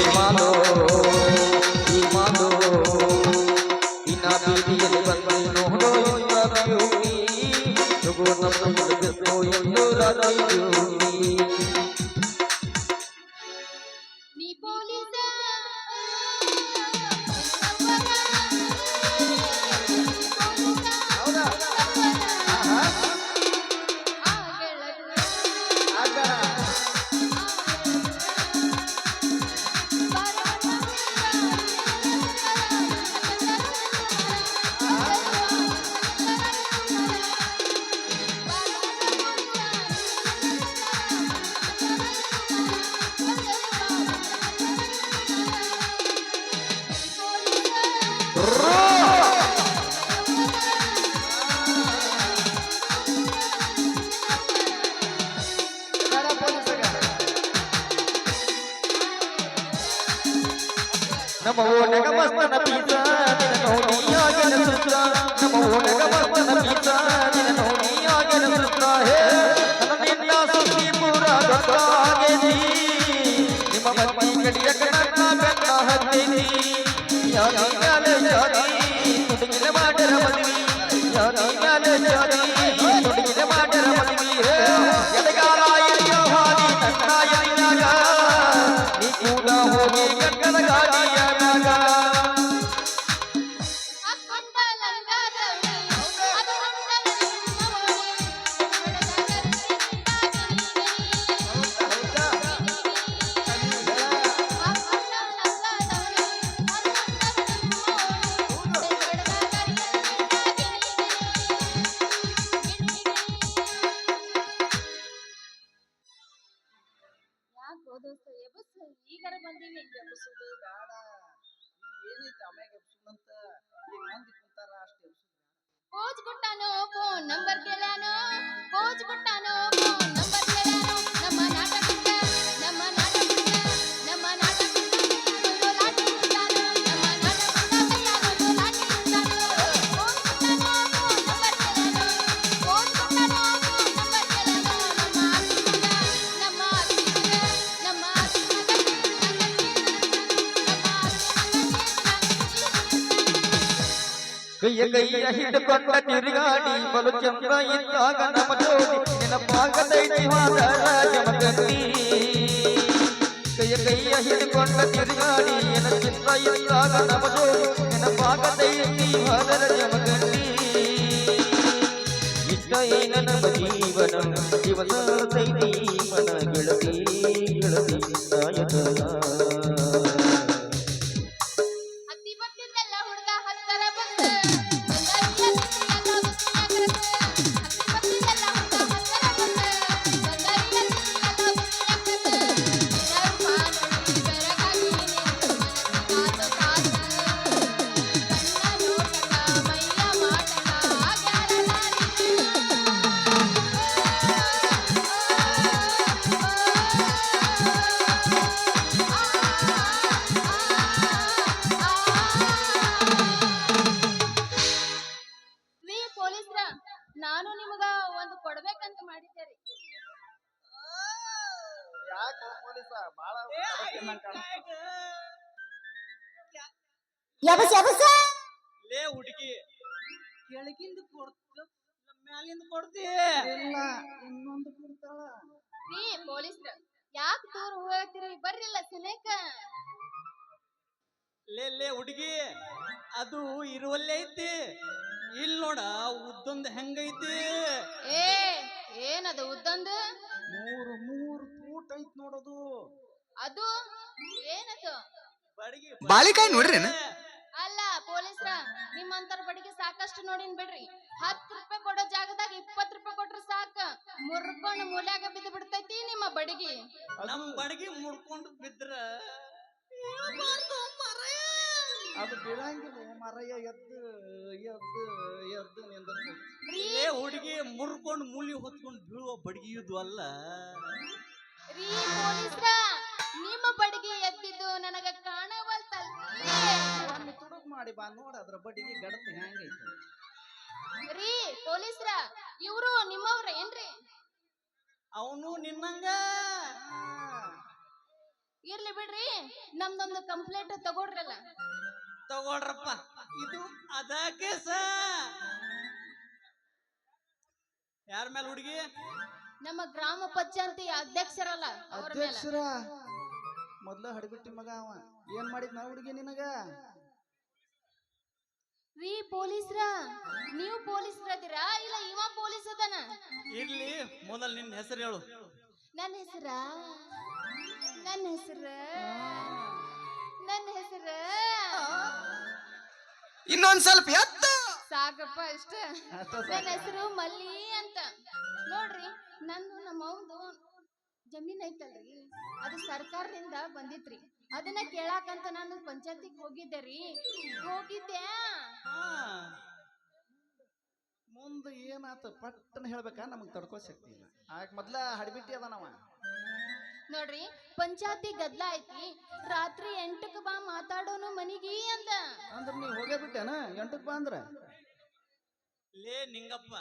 ಇಲ್ಲಿ ಮಾಡು ಈ ಮಾಡು ಪೂರ ಗೊತ್ತಾಗೇತಿ ನಿಮ್ಮ ಮತ್ತಿ ಕಡಿಯ ಕೈಯ ಕೈಯ ಹಿಡ್ಕೊಂಡ ತಿರುಗಾಡಿ ಬಲು ಚಂದ್ರ ಇದ್ದಾಗ ನಮ್ಮ ಜೋಡಿ ನೆನಪಾಗದೈತಿ ಮಾದರ ಜಮಗಂತಿ ಕೈಯ ಕೈಯ ಹಿಡ್ಕೊಂಡ ತಿರುಗಾಡಿ ಎನ ಚಿತ್ರ ಇದ್ದಾಗ ನಮ್ಮ ಜೋಡಿ ನೆನಪಾಗದೈತಿ ಮಾದರ ಜಮಗಂತಿ ಇಷ್ಟ ಏನ ನಮ್ಮ ಜೀವನ ದಿವಸ ಕೊಡ್ತಿ ಇಲ್ಲ ಇನ್ನೊಂದು ಕೊಡ್ತಾಳ. ರೀ ಪೊಲೀಸ್ರ ಯಾಕೆ ದೂರ ಹೋಗ್ತೀರಿ? ಬರ್ರಿಲ್ಲ ಸನೇಕ. ಲೇ ಲೇ ಹುಡುಗಿ ಅದು ಇರುವಲ್ಲೇ ಐತಿ. ಇಲ್ ನೋಡ ಉದ್ದೊಂದು ಹೆಂಗೈತಿ. ಏ ಏನದು ಉದ್ದೊಂದು? ಮೂರು ಮೂರು ಫೂಟ್ ಐತ್ ನೋಡೋದು. ಅದು ಏನದು? ಬಡಗಿ ಬಾಳಿಕಾಯಿ ನೋಡ್ರೇನ ಅಲ್ಲ ಪೊಲೀಸ್ರ ನಿಮ್ಮಂತರ ಬಡಿಗೆ ಸಾಕಷ್ಟು ನೋಡಿನ್ ಬಿಡ್ರಿ. ಹತ್ತು ರೂಪಾಯಿ ಕೊಡೋ ಜಾಗದಾಗ ಇಪ್ಪತ್ ರೂಪಾಯಿ ಕೊಟ್ರೆ ಸಾಕ. ಮುರ್ಕೊಂಡು ಮೂಲ್ಯಾಗ ಬಿದ್ದು ಬಿಡ್ತೈತಿ ನಿಮ್ಮ ಬಡಿಗೆ. ನಮ್ ಬಡಗಿ ಮುರ್ಕೊಂಡು ಬಿದ್ರ ಅದು ಬೀಳಂಗಿಲ್ಲ ಮರಯ್ಯ ಎದ್ದು ಎದ್ದು ಎದ್ದು ಹುಡುಗಿ ಮುರ್ಕೊಂಡು ಮೂಲಿ ಹೊತ್ಕೊಂಡು ಬೀಳುವ ಬಡಗಿಯುದು ಅಲ್ಲ. ರೀ ಪೊಲೀಸ್ರ ನಿಮ್ಮ ಬಡಗಿ ಎದ್ದಿದ್ದು ನನಗ ಕಾಣವಲ್ತಲ್ರಿ. ತುಡುಗ್ ಮಾಡಿ ಬಾ ನೋಡ ಅದ್ರ ಬಡ್ಡಿ ಗಡತ ಹೆಂಗೈತೆ ರೀ ಪೊಲೀಸ್ರ ಇವರು ನಿಮ್ಮವ್ರ ಏನ್ರಿ? ಅವನು ನಿನ್ನಂಗ. ಇರ್ಲಿ ಬಿಡ್ರಿ ನಮ್ದೊಂದು ಕಂಪ್ಲೇಂಟ್ ತಗೊಳ್ರಲ್ಲ ತಗೊಳ್ರಪ್ಪ ಇದು ಅದಕ್ಕೆ ಕೇಸ. ಯಾರ ಮೇಲೆ ಹುಡುಗಿ? ನಮ್ಮ ಗ್ರಾಮ ಪಂಚಾಯತಿ ಅಧ್ಯಕ್ಷರಲ್ಲ ಅಧ್ಯಕ್ಷರ? ಮೊದ್ಲ ಹಡಿಬಿಟ್ಟಿ ಮಗ ಅವ. ಏನ್ ಮಾಡಿದ್ ನಾ ಹುಡುಗಿ ನಿನಗ? ರೀ ಪೊಲೀಸ್ರ? ನೀವು ಪೊಲೀಸ್ರ ಅದೀರಾ ಇಲ್ಲ ಇವ ಪೊಲೀಸ್ ಅದನ ಇರ್ಲಿ ಮೊದಲ್ ನಿನ್ನ ಹೆಸರು ಹೇಳು. ನನ್ನ ಹೆಸರ? ನನ್ನ ಹೆಸರ? ನನ್ನ ಹೆಸರ? ಇನ್ನೊಂದ್ ಸ್ವಲ್ಪ ಎತ್ತ. ಸಾಕಪ್ಪ ಇಷ್ಟ ಅಷ್ಟ ನನ್ನ ಹೆಸರು ಮಲ್ಲಿ ಅಂತ. ನೋಡ್ರಿ ನಂದು ನಮ್ಮ ಅವ್ದು ಜಮೀನ್ ಐತಲ್ರಿ. ಅದು ಸರ್ಕಾರದಿಂದ ಬಂದಿತ್ರಿ. ಅದನ್ನ ಕೇಳಾಕಂತ ನಾನು ಪಂಚಾಯತಿಗೆ ಹೋಗಿದ್ದೆ ರೀ. ಹೋಗಿದ್ದೆ. ಹಾ. ಮುಂದ ಏನಾತ ಪಟ್ಟನ ಹೇಳ್ಬೇಕಾ ನಮಗ್ ತಡ್ಕೋ ಶಕ್ತಿ ಇಲ್ಲ. ಆಗ ಮೊದ್ಲ ಹಡಿಬಿಟ್ಟಿ ನಾವ ನೋಡ್ರಿ ಪಂಚಾಯತಿ ಗದ್ಲ ಐತಿ ರಾತ್ರಿ ಎಂಟಕ್ಕೆ ಬಾ ಮಾತಾಡೋನು ಮನಿಗಿ ಅಂದ. ಅಂದ್ರ ನೀ ಹೋಗೇ ಬಿಟ್ಟೆನ ಎಂಟಕ್ ಬಾ ಅಂದ್ರ? ಲೇ ನಿಂಗಪ್ಪ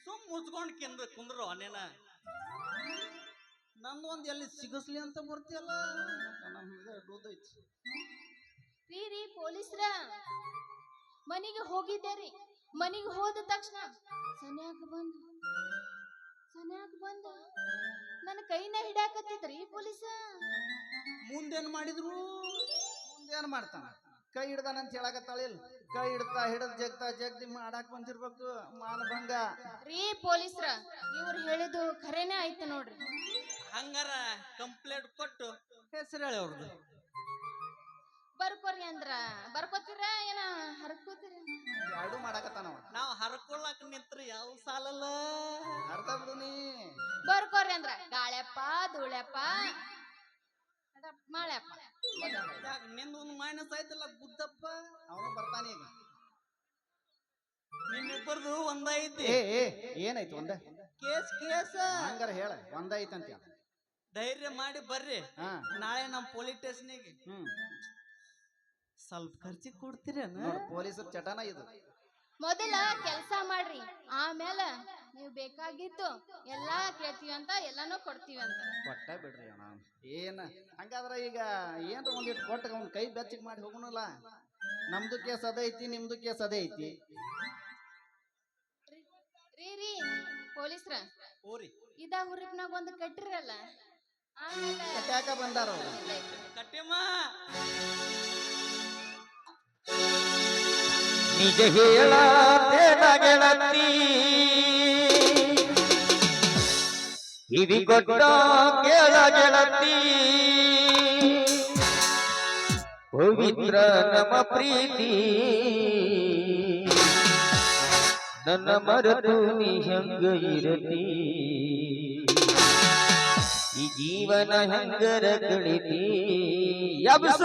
ಸುಮ್ ಮುಚ್ಕೊಂಡ್ ಕಿಂದ್ರ ಕುಂದ್ರು ಅನೇನ ನಂದು ಒಂದ್ ಎಲ್ಲಿ ಸಿಗಸ್ಲಿ ಅಂತ ಬರ್ತೀಯಲ್ಲ? ರೀ ರೀ ಪೊಲೀಸ್ರ. ಮನಿಗೆ ಹೋಗಿದ್ದೆ ರೀ ಮನಿಗೆ ಹೋದ ತಕ್ಷಣ ಸನ್ಯಾಕ ಬಂದ. ಸನ್ಯಾಗ ಬಂದ. ನನ್ನ ಕೈನ ಹಿಡಾಕತ್ತಿದ್ರಿ ಪೊಲೀಸ? ಮುಂದೇನ್ ಮಾಡಿದ್ರು? ಮುಂದೇನ್ ಮಾಡ್ತಾನ? ಕೈ ಹಿಡ್ದಾನಂತ ಇಲ್ಲ. ಕೈ ಹಿಡ್ತಾ ಹಿಡದ್ ಜಗ್ತಾ ಜಗ್ದಿ ಮಾಡಾಕ್ ಬಂದಿರ್ಬೇಕು. ಮಾನಭಂಗ ರೀ ಪೊಲೀಸ್ರ ಇವ್ರು ಹೇಳಿದ್ದು ಖರೇನೆ ಆಯ್ತು ನೋಡ್ರಿ. ಹಂಗಾರ ಕಂಪ್ಲೇಂಟ್ ಕೊಟ್ಟು ಹೆಸರು ಹೇಳಿ ಅವ್ರದ್ದು ಬರ್ಕೋರಿ ಅಂದ್ರ. ಬರ್ಕೋತೀರ ಏನ ಹರ್ಕೋತೀರಿ? ಎರಡು ಮಾಡಾಕತ್ತಾನವ ನಾವು ಹರ್ಕೊಳಕ್ ನಿಂತ್ರ ಯಾವ ಸಾಲಲ್ಲ? ಅರ್ಥ ಬಿಡು ನೀ? ಬರ್ಕೋರಿ ಅಂದ್ರ. ಗಾಳ್ಯಪ್ಪ ಧೂಳ್ಯಪ್ಪ. ಮಾಳ್ಯಪ್ಪ. ನಿಂದ ಒಂದು ಮೈನಸ್ ಆಯ್ತಲ್ಲ ಬುದ್ಧಪ್ಪ ಅವನು ಬರ್ತಾನೆ ಈಗ. ನಿಮ್ಮಿಬ್ಬರದು ಒಂದೈತಿ ಏ ಏ ಏನಾಯ್ತು ಒಂದ? Case case. ಹಂಗಾರ ಹೇಳ ಒಂದೈತಂತ ಧೈರ್ಯ ಮಾಡಿ ಬರ್ರಿ. ಹಾ. ನಾಳೆ ನಮ್ಮ ಪೊಲೀಸ್ ಸ್ಟೇಷನ್ಗೆ. ಹ್ಮ್. ಸ್ವಲ್ಪ ಖರ್ಚಿಗೆ ಕೊಡ್ತೀರೇನ? ನೋಡು ಪೊಲೀಸರ ಚಟನ ಇದು. ಮೊದಲ ಕೆಲಸ ಮಾಡ್ರಿ ಆಮೇಲೆ ನೀವು ಬೇಕಾಗಿತ್ತು ಎಲ್ಲಾ ಕೇಳ್ತೀವಿ ಅಂತ ಎಲ್ಲಾನು ಕೊಡ್ತೀವಿ ಅಂತ ಕೊಟ್ಟ ಬಿಡ್ರಿ ಅಣ್ಣ. ಏನ? ಹಂಗಾದ್ರ ಈಗ ಏನ್ರ ಒಂದಿಟ್ಟು ಕೊಟ್ಟ ಅವ್ನ ಕೈ ಬೆಚ್ಚಗ್ ಮಾಡಿ ಹೋಗೋಣಲ್ಲ ನಮ್ದು ಕೇಸ್ ಅದೇ ಐತಿ ನಿಮ್ದು ಕೇಸ್ ಅದೇ ಐತಿ. ರೀ ರೀ ಪೊಲೀಸ್ರ. ಓರಿ ಇದ ಹುರುಪ್ನಾಗ ಒಂದು ಕಟ್ಟಿರಲ್ಲ. ಆಮೇಲೆ ಕಟ್ಯಾಕ ಬಂದಾರ ಅವ್ರು. ಕಟ್ಟಿಮ್ಮ ನಿಜ ಹೇಳ ಗೆಳತಿ ಕಿವಿ ಕೊಟ್ಟ ಕೇಳ ಗೆಳತಿ. ಪವಿತ್ರ ನಮ್ಮ ಪ್ರೀತಿ. ನನ್ನ ಮರೆತು ನೀ ಹೆಂಗ ಇರತಿ? ಈ ಜೀವನ ಹೆಂಗರ ಕಳಿತಿ ಯಬ್ಸ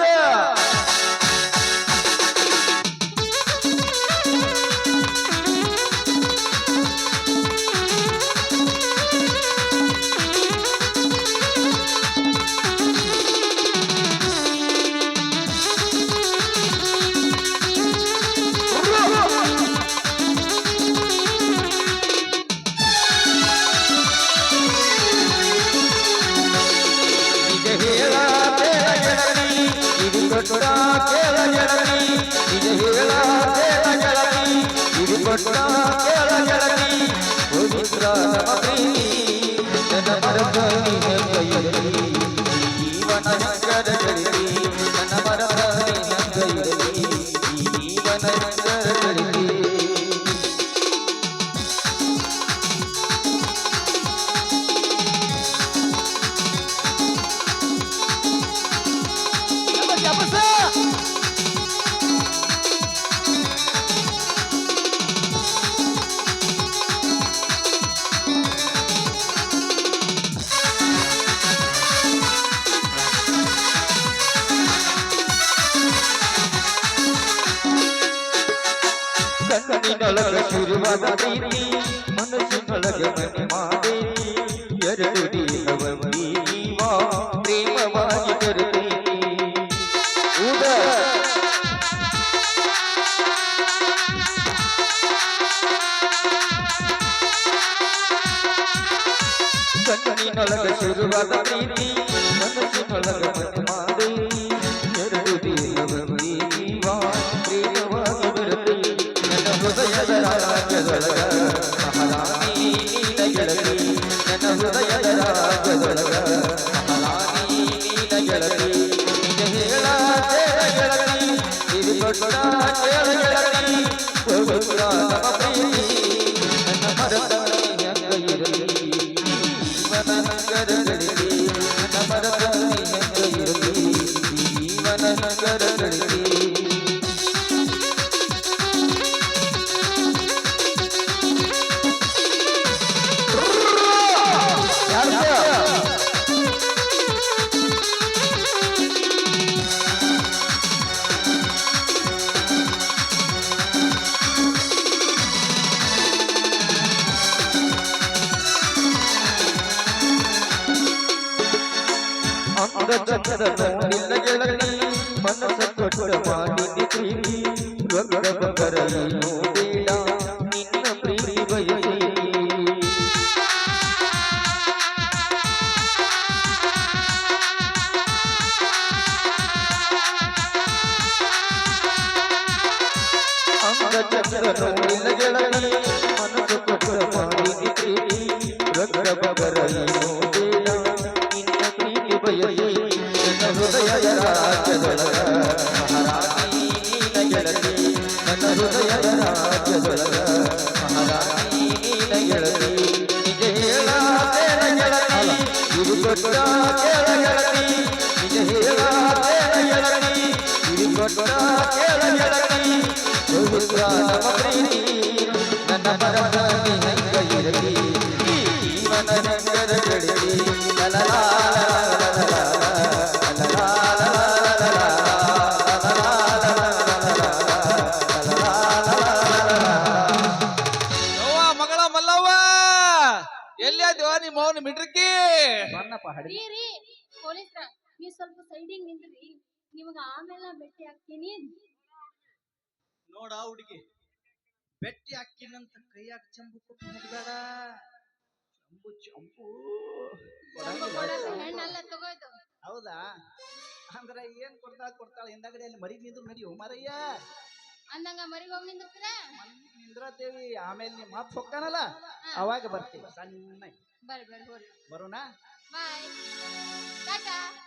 ಅಂದ ಚಂದ ನೋಡಿಲ್ಲ ಗೆಳತಿ ಮನಸ್ಸ ಏನು ನಿನ್ನ ಪ್ರೀತಿ ಬಯಸಿ ನಿನ್ನ ಗೆಳತಿ ನಿನ್ನ ಪ್ರೀತಿ ಬಯಸಿ ನನ್ನ ಹೃದಯ ಮಹಾರಾಣಿ ನೀನ ಗೆಳತಿ ನನ್ನ ಹೃದಯ ರಾಜ್ಯದೊಳಗ ಮಹಾರಾಣಿ ನೀನ ಗೆಳತಿ ನಿಜ ಹೇಳಾತೇನ ಗೆಳತಿ ಇದು ಕೊಟ್ಟ ಕೇಳ ಗೆಳತಿ ನಿಜ ಹೇಳಾತೇನ ಗೆಳತಿ ಇದು ಕೊಟ್ಟ ಕೇಳ ಗೆಳತಿ ಪವಿತ್ರ ನಮ್ಮ ಪ್ರೀತಿ ನನ್ನ ಪರಮನಿ ಹೆಂಗ ಇರಲಿ. ಜೀವನ ಹೆಂಗರ ಗೆಳತಿ ಲಲಲಾ ಬನ್ನಪ್ಪ ಹಡಿ ರೀ ರೀ ಪೊಲೀಸ್ರ ನೀವ್ ಸ್ವಲ್ಪ ಸೈಡಿಂಗ್ ನಿಂದ್ರಿ ನಿಮಗ ಆಮೇಲೆ ಭೇಟಿ ಆಗ್ತೀನಿ ನೋಡ ಹುಡುಗಿ ಬೆಟ್ಟಿ ಹಾಕಿನಂತ ಕೈಯಾಗ ಚಂಬು ಕೊಟ್ಟು ಮುಗ್ದಾಡ ಚಂಬು ಚಂಬು. ಹೆಣ್ಣಲ್ಲ ತಗೋಯ್ತು. ಹೌದಾ? ಅಂದ್ರ ಏನ್ ಕೊಡ್ತಾಳ ಕೊಡ್ತಾಳ ಹಿಂದಗಡೆಯಲ್ಲಿ ಮರಿ ನಿಂದ್ರು ನಡಿಯೋ ಮರಯ್ಯ? ಅಂದಂಗ ಮರಿ ಹೋಗಿ ನಿಂದಿರ್ತೀರ ನಿಂದ್ರತೇವಿ ಆಮೇಲೆ ನಿಮ್ಮ ಅಪ್ಪ ಹೊಕ್ಕಾನಲ್ಲ? ಅವಾಗ ಬರ್ತೀವಿ. ಸಣ್ಣ ಬರ್ರಿ ಬರ್ರಿ ಹೋರಿ. ಬರೋಣ? Bye. Tata.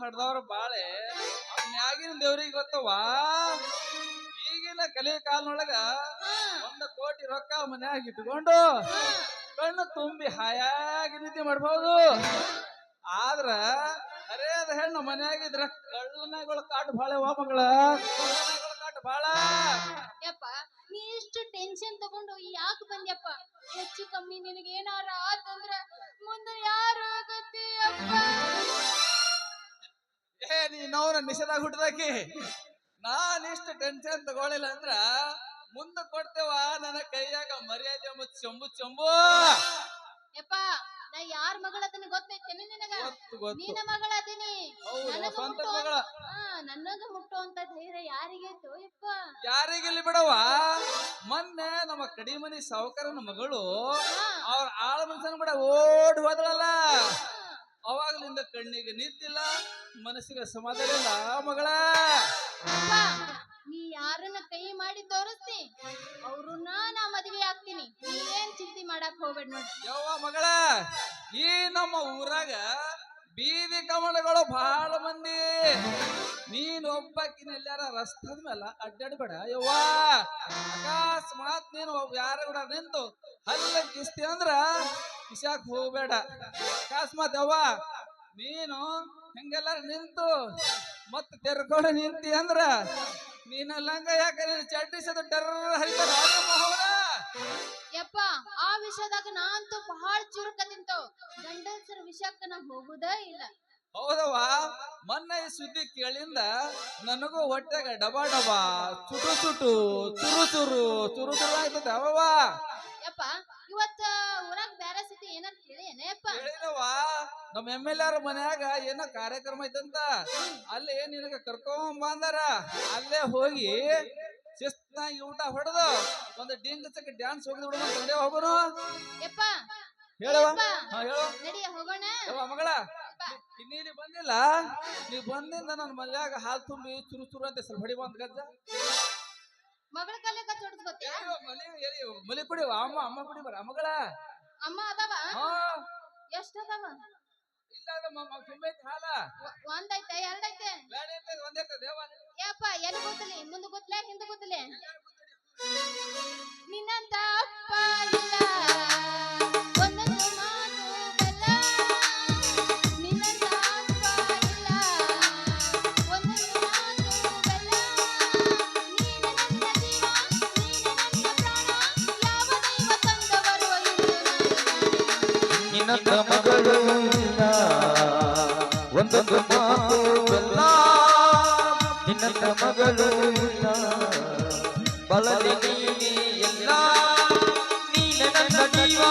ಹಡ್ದವ್ರ ಬಾಳೆ ಮ್ಯಾಗಿನ ದೇವ್ರಿಗೆ ಗೊತ್ತವಾ ಈಗಿನ ಕಲಿ ಕಾಲ್ನೊಳಗ ಒಂದು ಕೋಟಿ ರೊಕ್ಕ ಮನ್ಯಾಗ ಇಟ್ಕೊಂಡು ಕಣ್ಣು ತುಂಬಿ ಹಾಯಾಗಿ ನಿದ್ದೆ ಮಾಡ್ಬೋದು. ಆದ್ರ ಅದ ಹೆಣ್ಣು ಮನ್ಯಾಗಿದ್ರ ಕಳ್ಳನಗಳ ಕಾಟು ವಾ ಮಗಳ. ಕಾಟು ಬಾಳ. ಯಪ್ಪ, ನೀ ಇಷ್ಟು ಟೆನ್ಷನ್ ತಗೊಂಡು ಯಾಕೆ ಬಂದ್ಯಪ್ಪ? ಹೆಚ್ಚು ಕಮ್ಮಿ ನಿನಗೆ ಏನಾರ ಆತಂದ್ರ ಮುಂದೆ ಯಾರು ಗತಿಯಪ್ಪ ಏ ನೀ ನೋವ್ನ ನಿಷೇಧಾಗ ಹುಟ್ಟದಾಕಿ ನಾನ್ ಇಷ್ಟು ಟೆನ್ಷನ್ ತಗೊಳಿಲ್ಲ ಅಂದ್ರ ಮುಂದ ಕೊಡ್ತೇವ ನನ್ನ ಕೈಯಾಗ ಮರ್ಯಾದೆ ಮುಚ್ಚ ಚೊಂಬು ಚಂಬು. ಯಪ್ಪ ನಾ ಯಾರ ಮಗಳ ಅದನ್ನ ಗೊತ್ತೈತೇನೆ ನಿನಗ? ಗೊತ್ತು ಗೊತ್ತು. ನೀನ ಮಗಳ ಅದೀನಿ. ಹೌದು, ನನಗ ಸ್ವಂತ ಮುಟ್ಟೋ ಮಗಳ. ನನಗ ಮುಟ್ಟುವಂತ ಧೈರ್ಯ ಯಾರಿಗೈತೋ ಯಪ್ಪ. ಯಾರಿಗಿಲ್ಲಿ ಬಿಡವ ಮೊನ್ನೆ ನಮ್ಮ ಕಡಿಮನಿ ಸಾವುಕಾರನ ಮಗಳು ಅವ್ರ ಆಳ ಮನುಷ್ಯನ ಕೂಡ ಓಡ್ ಹೋದಳಲ್ಲ. ಹಾ. ಅವಾಗ್ಲಿಂದ ಕಣ್ಣಿಗೆ ನಿಂತಿಲ್ಲ ಮನಸ್ಸಿಗೆ ಸಮಾಧಾನ ಇಲ್ಲ. ಮಗಳ! ನೀ ಯಾರನ್ನ ಕೈ ಮಾಡಿ ತೋರಿಸ್ತಿ? ಅವ್ರನ್ನ ನಾ ಮದ್ವೆ ಆಗ್ತೀನಿ. ಏನ್ ಚಿಂತೆ ಮಾಡಕ್ ಹೋಗ್ಬೇಡ ನೋಡಿ. ಯವ್ವ ಮಗಳ! ಈ ನಮ್ಮ ಊರಾಗ ಬೀದಿ ಕಮಲಗಳು ಬಹಳ ಮಂದಿ. ನೀನ್ ಒಬ್ಬಾಕಿನ ಎಲ್ಲಾರ ರಸ್ತದ ಮೇಲೆ ಅಡ್ಡಾಡ್ಬೇಡ. ಯವ್ವ! ಅಕಸ್ಮಾತ್ ನೀನು ಯಾರ ಕೂಡ ನಿಂತು ಹಲ್ಲ ಕಿಸ್ತಿ ಅಂದ್ರ ಕಿಸಾಕ್ ಹೋಗ್ಬೇಡ. ಅಕಸ್ಮಾತ್ ಅವ್ವ ನೀನು ಹೆಂಗೆಲ್ಲ ನಿಂತು ಮತ್ತೆ ತೆರ್ಕೊಂಡು ನಿಂತಿ ಅಂದ್ರ ನೀನ ಲಂಗ ಯಾಕೆ ನೀನು ಚಡ್ಡಿಸೋದು ಟರ್ರ ಹರಿತಾರ ಯಪ್ಪ ಆ ವಿಷಯದಾಗ ನಾ ಅಂತೂ ಬಹಳ ಚುರುಕ ತಿಂತವ್ ಗಂಡಸರ ವಿಷಯಕ್ಕೆ ನಾ ಹೋಗುದೇ ಇಲ್ಲ. ಹೌದವ್ವ ಮೊನ್ನೆ ಈ ಸುದ್ದಿ ಕೇಳಿಂದ ನನಗೂ ಹೊಟ್ಟೆಗ ಡಬಾ ಡಬಾ ಚುಟು ಚುಟು ಚುರು ಚುರು ಚುರು ಚುರು ಆಯ್ತದೆ ಅವವ್ವ ಯಪ್ಪ ಇವತ್ತ ಊರಾಗ ಸತಿ ಏನಂತ ಹೇಳಿ ನಮ್ಮ ಎಂ ಎಲ್ ಆರ್ ಮನ್ಯಾಗ ಏನೋ ಕಾರ್ಯಕ್ರಮ ಐತಂತ. ಅಲ್ಲಿ ನಿನಗ ಕರ್ಕೊಂಡ್ ಬಂದಾರ. ಅಲ್ಲೇ ಹೋಗಿ ಶಿಸ್ತಾಗಿ ಊಟ ಹೊಡೆದು ಒಂದು ಡಿಂಗ್ ಚಕ್ ಡ್ಯಾನ್ಸ್ ಹೋಗಿ ಬಿಡೋಣ ಹೋಗೋನು. ಯಪ್ಪ ಹೇಳವ ಹಾ ಹೇಳು. ನಡಿಯ ಹೋಗೋಣ. ಯವ್ವ ಮಗಳ? ನೀನು ಬಂದಿಲ್ಲ? ನೀ ಬಂದಿಂದ ನನ್ನ ಮಲ್ಯಾಗ ಹಾಲು ತುಂಬಿ ಚುರು ಚುರು ಅಂತ ಸ್ವಲ್ಪ ಹೊಡಿ ಬಂದ್ ಗದ್ದ ಮಗಳ ಕಲೆ ಮಲಿ ಮಲಿ ಕುಡಿವ ಅಮ್ಮ ಅಮ್ಮ ಕುಡಿ ಬರ ಮಗಳ. ಅಮ್ಮ ಅದಾವ? ಎಷ್ಟ್ ಅದಾವ? ಇಲ್ಲ ಅದು ತುಂಬೈತಿ ಹಾಲ. ಒಂದೈತೆ ಎರಡೈತೆ? ಬೇಡ ಇರ್ತೈತಿ ಒಂದೇ ಇರ್ತೈತಿ ದೇವ. ಯಪ್ಪ ಎಲ್ಲಿ ಗೊತ್ತಲಿ ಮುಂದೆ ಗೊತ್ತಲೆ ಹಿಂದೆ ಗೊತ್ತಲೆ ನಿನ್ನಂತ ಅಪ್ಪ ಇಲ್ಲ. ನಿನ್ನಂತ ಮಗಳು ಒಂದೊಂದು ಮಾತು ಬೆಲ್ಲ. ನಿನ್ನ ಮಗಳು ಬಳಲಿ ನೀನೇ ಎಲ್ಲ. ನೀನೆ ನನ್ನ ಜೀವ